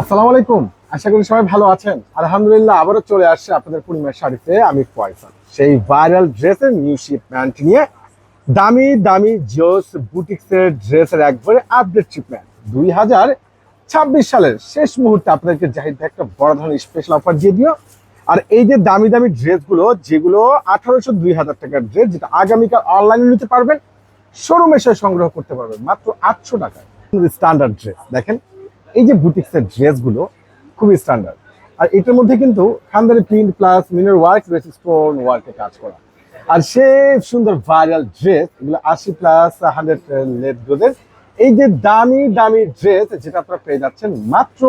আসসালামু আলাইকুম। আশা করি সবাই ভালো আছেন। আলহামদুলিল্লাহ আবারও চলে আসছে আপনাদের পূর্ণিমার শাড়িতে আমি ফয়সাল। সেই ভাইরাল ড্রেসের নিউ শিপমেন্ট নিয়ে দামি দামি জোস বুটিক্সের ড্রেসের একবারে আপডেট শিপমেন্ট দুই হাজার ছাব্বিশ সালের শেষ মুহূর্তে আপনাদেরকে জাহিদ ভাই একটা বড় ধরনের স্পেশাল অফার দিয়ে দিও। আর এই যে দামি দামি ড্রেসগুলো যেগুলো আঠারোশো দুই হাজার টাকার ড্রেস যেটা আগামীকাল অনলাইনে নিতে পারবেন শোরুমে এসে সংগ্রহ করতে পারবেন। মাত্র আটশো টাকায়। স্ট্যান্ডার্ড ড্রেস দেখেন এই যে বুটিক্সের ড্রেসগুলো খুবই স্ট্যান্ডার্ড আর এটার মধ্যে কিন্তু খানদারি প্রিন্ট প্লাস মিনার ওয়ার্ক রয়েছে স্টোন ওয়ার্কে কাজ করা। আর সে সুন্দর ভাইরাল ড্রেস এগুলো আশি প্লাস হান্ড্রেড লেট গ্রোদের এই যে দামি দামি ড্রেস যেটা আপনারা পেয়ে যাচ্ছেন মাত্র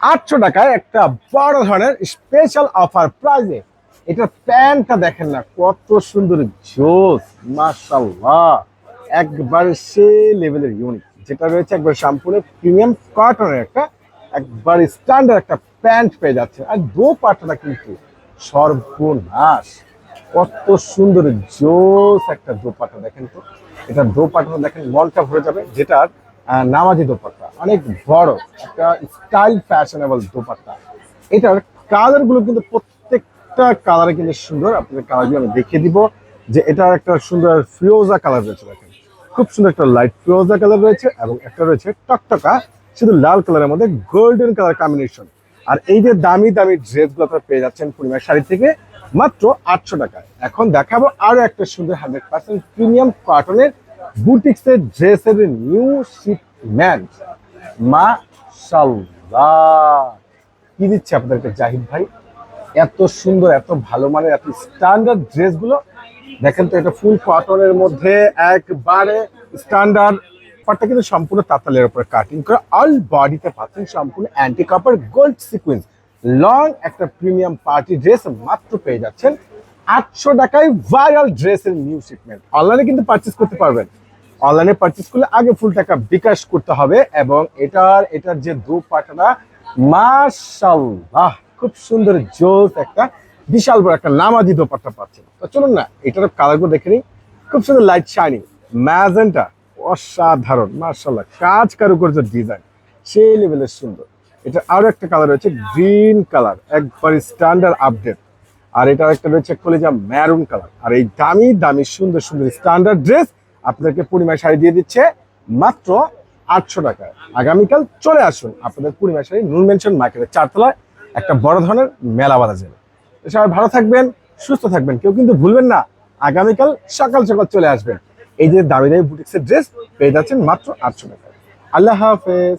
আটশো টাকায় একটা বড় ধরনের স্পেশাল অফার প্রাইজে এটার প্যান্টটা দেখেন না, কত সুন্দর জোস মাশাল্লাহ একবার সে লেভেলের ইউনিক যেটা রয়েছে একবার সম্পূর্ণ প্রিমিয়াম কটনের একটা, একবার স্ট্যান্ডার্ড একটা প্যান্ট পেয়ে যাচ্ছে। আর দো পাটটা কিন্তু সর্বনাশ। কত সুন্দর জোস একটা দোপাট্টা দেখেন তো। এটা দোপাট্টা দেখেন মনটা ভরে যাবে, যেটার নামাজি দোপাট্টা অনেক বড়, একটা স্টাইল ফ্যাশনেবল দোপাট্টা এটার কালারগুলো কিন্তু প্রত্যেকটা কালারে কিন্তু সুন্দর। আপনাদের কালারগুলো আমি দেখিয়ে দিব যে এটার একটা সুন্দর ফিরোজা কালার রয়েছে দেখেন। খুব সুন্দর একটা লাইট ফিরোজা কালার রয়েছে এবং একটা রয়েছে টকটকা, শুধু লাল কালারের মধ্যে গোল্ডেন কালার কম্বিনেশন আর এই যে দামি দামি ড্রেসগুলো আপনারা পেয়ে যাচ্ছেন পূর্ণিমার শাড়ি থেকে মাত্র আটশো টাকায়। এখন দেখাবো আরও একটা সুন্দর হান্ড্রেড পার্সেন্ট প্রিমিয়াম কটনের বুটিক্সের ড্রেসের নিউ শিপমেন্ট মাশাল্লাহ কি দিচ্ছে আপনাদেরকে, জাহিদ ভাই? এত সুন্দর, এত ভালো মানের, এত স্ট্যান্ডার্ড ড্রেসগুলো দেখেন তো এটা ফুল কটনের মধ্যে একবারে স্ট্যান্ডার্ড পাটটা কিন্তু সম্পূর্ণ তাতালের উপরে কাটিং করে অল বডিতে পাচ্ছেন সম্পূর্ণ anti copper gold sequence long একটা প্রিমিয়াম পার্টি ড্রেস মাত্র পেয়ে যাচ্ছেন আটশো টাকায় ভাইরাল ড্রেসের নিউ শিপমেন্ট অনলাইনে কিন্তু পারচেস করতে পারবেন। অনলাইনে পারচেস করলে আগে ফুল টাকা বিকাশ করতে হবে এবং এটার এটার যে দু পাটাটা মাশাল্লাহ খুব সুন্দর জোস একটা বিশাল বড় একটা নামাজি দোপাট্টা পাচ্ছেন তো চলুন না এটার কালারগুলো দেখে নিই। খুব সুন্দর লাইট শাইনিং ম্যাজেন্টা অসাধারণ মার্শাল্লাহ কাজ কারুকার্য ডিজাইন সেই লেভেলের সুন্দর। এটা আরও একটা কালার রয়েছে গ্রিন কালার একবার স্ট্যান্ডার্ড আপডেট আর এটা একটা রয়েছে কলেজা ম্যারুন কালার আর এই দামি দামি, সুন্দর সুন্দর স্ট্যান্ডার্ড ড্রেস আপনাদেরকে পূর্ণিমা শাড়ি দিয়ে দিচ্ছে মাত্র আটশো টাকায়। আগামীকাল চলে আসুন আপনাদের পূর্ণিমা শাড়ি নুন মেনশন মার্কেটের চারতলায় একটা বড় ধরনের মেলা বাঁধা যাবে সবাই ভালো থাকবেন, সুস্থ থাকবেন। কেউ কিন্তু ভুলবেন না। আগামীকাল সকাল সকাল চলে আসবেন এই যে দামি দামি বুটিক্সের ড্রেস পেয়ে যাচ্ছেন মাত্র আটশো টাকা আল্লাহ হাফেজ।